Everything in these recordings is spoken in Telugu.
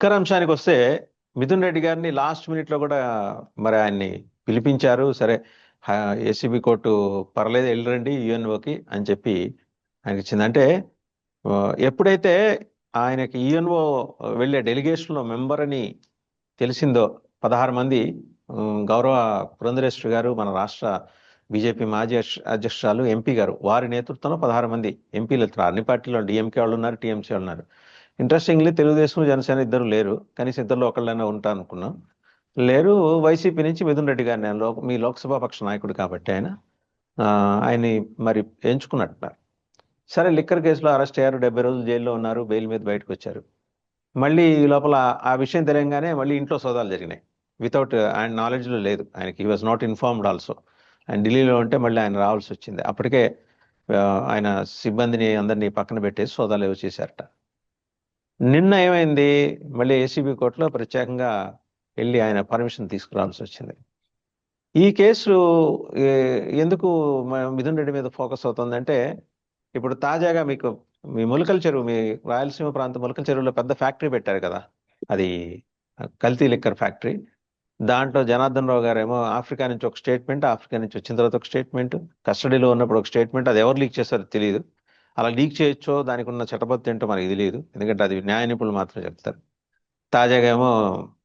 లిక్కర్ అంశానికి వస్తే మిథున్ రెడ్డి గారిని లాస్ట్ మినిట్లో కూడా మరి ఆయన్ని పిలిపించారు. సరే ఏసీబీ కోర్టు పర్లేదు వెళ్ళరండి యుఎన్ఓకి అని చెప్పి ఆయనకి ఇచ్చింది అంటే ఎప్పుడైతే ఆయనకి యుఎన్ఓ వెళ్ళే డెలిగేషన్లో మెంబర్ అని తెలిసిందో పదహారు మంది గౌరవ పురంధరేశ్వరి గారు మన రాష్ట్ర బీజేపీ మాజీ అధ్యక్షురాలు ఎంపీ గారు వారి నేతృత్వంలో పదహారు మంది ఎంపీలు వెళ్తున్నారు. అన్ని పార్టీలో డిఎంకే వాళ్ళు ఉన్నారు టీఎంసీ వాళ్ళు ఉన్నారు. ఇంట్రెస్టింగ్లీ తెలుగుదేశం జనసేన ఇద్దరు లేరు. కనీసం ఇద్దరు ఒకళ్ళైనా ఉంటా అనుకున్నాం. లేరు. వైసీపీ నుంచి మిథున్ రెడ్డి గారిని ఆయన లో- మీ లోక్సభ పక్ష నాయకుడు కాబట్టి ఆయన ఆయన్ని మరి ఎంచుకున్నట్టున్నారు సరే లిక్కర్ కేసులో అరెస్ట్ అయ్యారు. డెబ్బై రోజులు జైల్లో ఉన్నారు. బెయిల్ మీద బయటకు వచ్చారు. మళ్ళీ ఈ లోపల ఆ విషయం తెలియగానే మళ్ళీ ఇంట్లో సోదాలు జరిగినాయి. వితౌట్ ఆయన నాలెడ్జ్లో లేదు. ఆయనకి he was not informed also ఆయన ఢిల్లీలో ఉంటే మళ్ళీ ఆయన రావాల్సి వచ్చింది. అప్పటికే ఆయన సిబ్బందిని అందరినీ పక్కన పెట్టేసి సోదాలు ఏవో చేశారట. నిన్న ఏమైంది? మళ్ళీ ఏసీబీ కోర్టులో ప్రత్యేకంగా వెళ్ళి ఆయన పర్మిషన్ తీసుకురావాల్సి వచ్చింది. ఈ కేసు ఎందుకు మిథున్ రెడ్డి మీద ఫోకస్ అవుతుందంటే ఇప్పుడు తాజాగా మీకు మీ ములకల చెరువు మీ రాయలసీమ ప్రాంతం ములకల చెరువులో పెద్ద ఫ్యాక్టరీ పెట్టారు కదా? అది కల్తీ లిక్కర్ ఫ్యాక్టరీ. దాంట్లో జనార్దన్ రావు గారు ఏమో ఆఫ్రికా నుంచి ఒక స్టేట్మెంట్ ఆఫ్రికా నుంచి వచ్చిన తర్వాత ఒక స్టేట్మెంట్ కస్టడీలో ఉన్నప్పుడు ఒక స్టేట్మెంట్ అది ఎవరు లీక్ చేస్తారో తెలియదు. అలా లీక్ చేయొచ్చో దానికి ఉన్న చట్టబద్ధత ఏంటో మనకి తెలియదు. ఎందుకంటే అది న్యాయ నిపుణులు మాత్రం చెప్తారు. తాజాగా ఏమో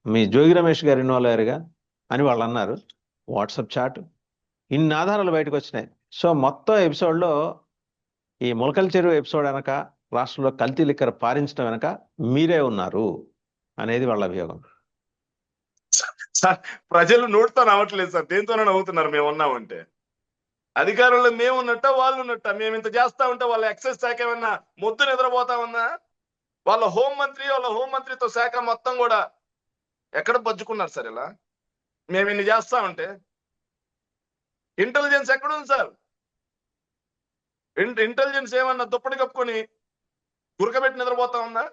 మీ జోగి రమేష్ గారు ఇన్వాల్వ్ అయ్యారుగా అని వాళ్ళు అన్నారు. WhatsApp chat. ఇన్ని ఆధారాలు బయటకు వచ్చినాయి. సో మొత్తం ఎపిసోడ్లో ఈ మొలకల చెరువు ఎపిసోడ్ వెనక రాష్ట్రంలో కల్తీ లిక్కర్ పారించడం వెనక మీరే ఉన్నారు అనేది వాళ్ళ అభియోగం. ప్రజలు నోటితో నవ్వట్లేదు సార్. దేంతోనే నవ్వుతున్నారు మేము ఉన్నామంటే అధికారంలో మేము ఉన్నట్ట వాళ్ళు ఉన్నట్ట మేము ఇంత చేస్తా ఉంటే వాళ్ళ ఎక్సైజ్ శాఖ ఏమన్నా మొద్దు నిద్రపోతా ఉన్నా వాళ్ళ హోం మంత్రి వాళ్ళ హోం మంత్రితో శాఖ మొత్తం కూడా ఎక్కడ బజ్జుకున్నారు సార్ ఇలా? మేము ఇన్ని చేస్తా ఉంటే. ఇంటెలిజెన్స్ ఎక్కడ ఉంది సార్ ఇంటెలిజెన్స్ ఏమన్నా దుప్పటి కప్పుకొని గురకబెట్టి నిద్రపోతా ఉందా?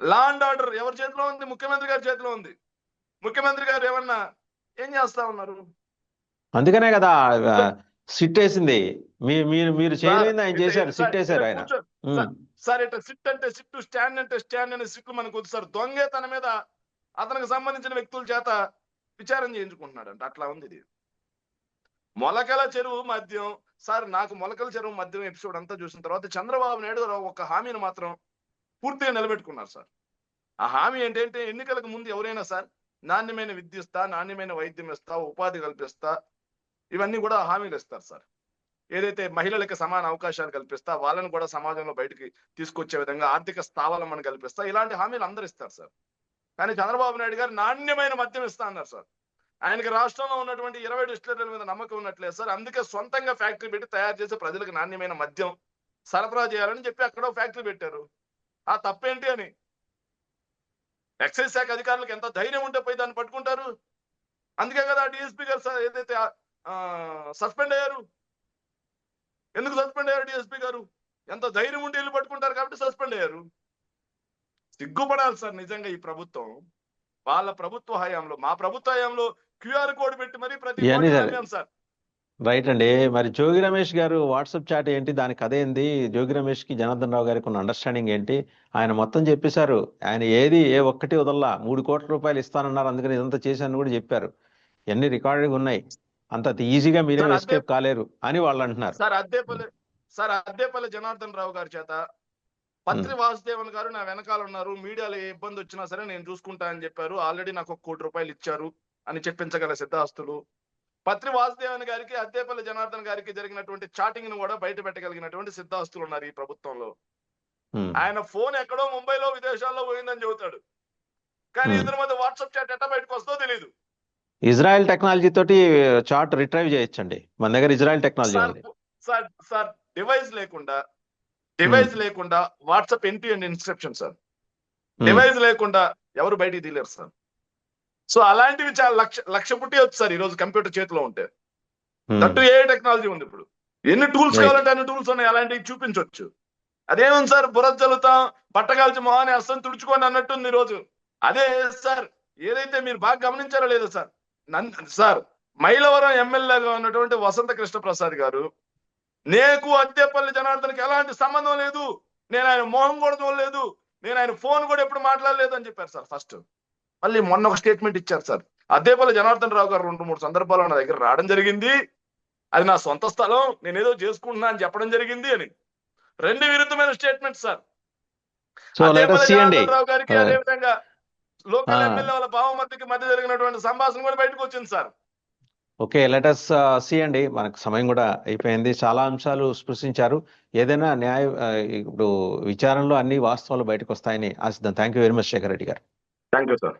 లా అండ్ ఆర్డర్ ఎవరి చేతిలో ఉంది? ముఖ్యమంత్రి గారి చేతిలో ఉంది. ముఖ్యమంత్రి గారు ఏమన్నా ఏం చేస్తా ఉన్నారు? అందుకనే కదా సిట్ వేసింది మీరు మీరు చేయలేని ఆయన చేశారు సిట్ సార్, వేశారు ఆయన. సార్ ఇట్లా సిట్ అంటే సిట్టు స్టాండ్ అంటే స్టాండ్ అనే సిట్లు మనకు వద్దు సార్. దొంగే తన మీద అతనికి సంబంధించిన వ్యక్తుల చేత విచారం చేయించుకుంటున్నాడు అంట అట్లా ఉంది ఇది. మొలకల చెరువు మద్యం సార్ నాకు మొలకల చెరువు మద్యం ఎపిసోడ్ అంతా చూసిన తర్వాత చంద్రబాబు నాయుడు గారు ఒక హామీని మాత్రం పూర్తిగా నిలబెట్టుకున్నారు సార్. ఆ హామీ ఏంటంటే ఎన్నికలకు ముందు ఎవరైనా సార్ నాణ్యమైన విద్య ఇస్తా నాణ్యమైన వైద్యం ఇస్తా ఉపాధి కల్పిస్తా ఇవన్నీ కూడా హామీలు ఇస్తారు సార్. ఏదైతే మహిళలకు సమాన అవకాశాలు కల్పిస్తా వాళ్ళని కూడా సమాజంలో బయటికి తీసుకొచ్చే విధంగా ఆర్థిక స్థావలమని కల్పిస్తా ఇలాంటి హామీలు అందరు ఇస్తారు సార్. కానీ చంద్రబాబు నాయుడు గారు నాణ్యమైన మద్యం ఇస్తా అన్నారు సార్. ఆయనకి రాష్ట్రంలో ఉన్నటువంటి ఇరవై డిస్టిలరీల మీద నమ్మకం ఉన్నట్లేదు సార్. అందుకే సొంతంగా ఫ్యాక్టరీ పెట్టి తయారు చేసి ప్రజలకు నాణ్యమైన మద్యం సరఫరా చేయాలని చెప్పి అక్కడ ఫ్యాక్టరీ పెట్టారు. ఆ తప్పేంటి అని? ఎక్సైజ్ శాఖ అధికారులకు ఎంత ధైర్యం ఉంటే పోయి దాన్ని పట్టుకుంటారు? అందుకే కదా డిఎస్పీ గారు సార్ ఏదైతే సస్పెండ్ అయ్యారు. ఎందుకు సస్పెండ్ అయ్యారు డిఎస్పీ గారు? ఎంత ధైర్యం ఉంటే వెళ్ళి పట్టుకుంటారు కాబట్టి సస్పెండ్ అయ్యారు. సిగ్గుపడాలి సార్ నిజంగా ఈ ప్రభుత్వం. వాళ్ళ ప్రభుత్వ హయాంలో మా ప్రభుత్వ హయాంలో క్యూఆర్ కోడ్ పెట్టి మరి ప్రతి సరే. రైట్ అండి. మరి జోగి రమేష్ గారు వాట్సాప్ చాట్ ఏంటి? దానికి అదేంది జోగి రమేష్కి జనార్దన్ రావు గారికి ఉన్న అండర్స్టాండింగ్ ఏంటి? ఆయన మొత్తం చెప్పేశారు. ఆయన ఏది ఏ ఒక్కటి వదల్లా. మూడు కోట్ల రూపాయలు ఇస్తానన్నారు. అందుకని ఇదంతా చేశాను కూడా చెప్పారు. ఇవన్నీ రికార్డింగ్ ఉన్నాయి? అంత ఈజీగా మీరే ఎస్కేప్ కాలేరు అని వాళ్ళు అంటున్నారు సార్ అద్దేపల్లి సార్ అద్దేపల్లి జనార్దన్ రావు గారి చేత పత్రి వాసుదేవన్ గారు నా వెనకాల ఉన్నారు. మీడియాలో ఏ ఇబ్బంది వచ్చినా సరే నేను చూసుకుంటా అని చెప్పారు. ఆల్రెడీ నాకు ఒక కోటి రూపాయలు ఇచ్చారు అని చెప్పించగల సిద్ధాస్తులు. పత్రి వాసుదేవన్ గారికి అద్దేపల్లి జనార్దన్ గారికి జరిగినటువంటి చాటింగ్ను కూడా బయట పెట్టగలిగినటువంటి సిద్ధాస్తులు ఉన్నారు ఈ ప్రభుత్వంలో. ఆయన ఫోన్ ఎక్కడో ముంబైలో విదేశాల్లో పోయిందని చెబుతాడు. కానీ. ఇద్దరి మధ్య వాట్సాప్ చాట్ ఎట్ట బయటకు వస్తుందో తెలియదు ఇజ్రాయెల్ టెక్నాలజీ తోటి చార్ట్ రిట్రైవ్ చేయొచ్చండి. మన దగ్గర ఇజ్రాయెల్ టెక్నాలజీ సార్ ఉంది. సార్ సార్ డివైస్ లేకుండా డివైస్ లేకుండా WhatsApp empty and instruction sir. Device లేకుండా ఎవరు బయటికి తీలేరు సార్. సో అలాంటివి చాలా లక్ష లక్ష పుట్టి వచ్చు సార్ ఈ రోజు కంప్యూటర్ చేతిలో ఉంటే. దట్టు ఏ టెక్నాలజీ ఉంది ఇప్పుడు? ఎన్ని టూల్స్. కావాలంటే అన్ని టూల్స్ ఉన్నాయి అలాంటివి చూపించవచ్చు అదేముంది సార్ బురద చల్లుతాం బట్టగాల్చి మొహాన్ని అస్సం తుడుచుకోండి అన్నట్టుంది ఈ రోజు అదే సార్ ఏదైతే మీరు బాగా గమనించారో లేదో సార్ సార్ మైలవరం ఎమ్మెల్యేగా ఉన్నటువంటి వసంత కృష్ణ ప్రసాద్ గారు నేకు అద్దెపల్లి జనార్దన్కి ఎలాంటి సంబంధం లేదు. నేను ఆయన మోహం కూడా చూడలేదు. నేను ఆయన ఫోన్ కూడా ఎప్పుడు మాట్లాడలేదు అని చెప్పారు సార్ ఫస్ట్. మళ్ళీ మొన్న ఒక స్టేట్మెంట్ ఇచ్చారు సార్. అదేపల్లి జనార్దన్ రావు గారు రెండు మూడు సందర్భాల్లో నా దగ్గర రావడం జరిగింది. అది నా సొంత స్థలం. నేను ఏదో చేసుకుంటున్నా అని చెప్పడం జరిగింది అని. రెండు విరుద్ధమైన statement sir. So local. MLA వాళ్ళ భావమతికి మధ్య జరిగినటువంటి సంభాషణ కూడా బయటకు వచ్చింది సార్. ఓకే లెటస్ సి అండి. మనకు సమయం కూడా అయిపోయింది. చాలా అంశాలు స్పృశించారు. ఏదైనా న్యాయ ఇప్పుడు విచారణలో అన్ని వాస్తవాలు బయటకు వస్తాయని ఆశిద్దాం. Thank you very much Shekhar Reddy గారు. Thank you sir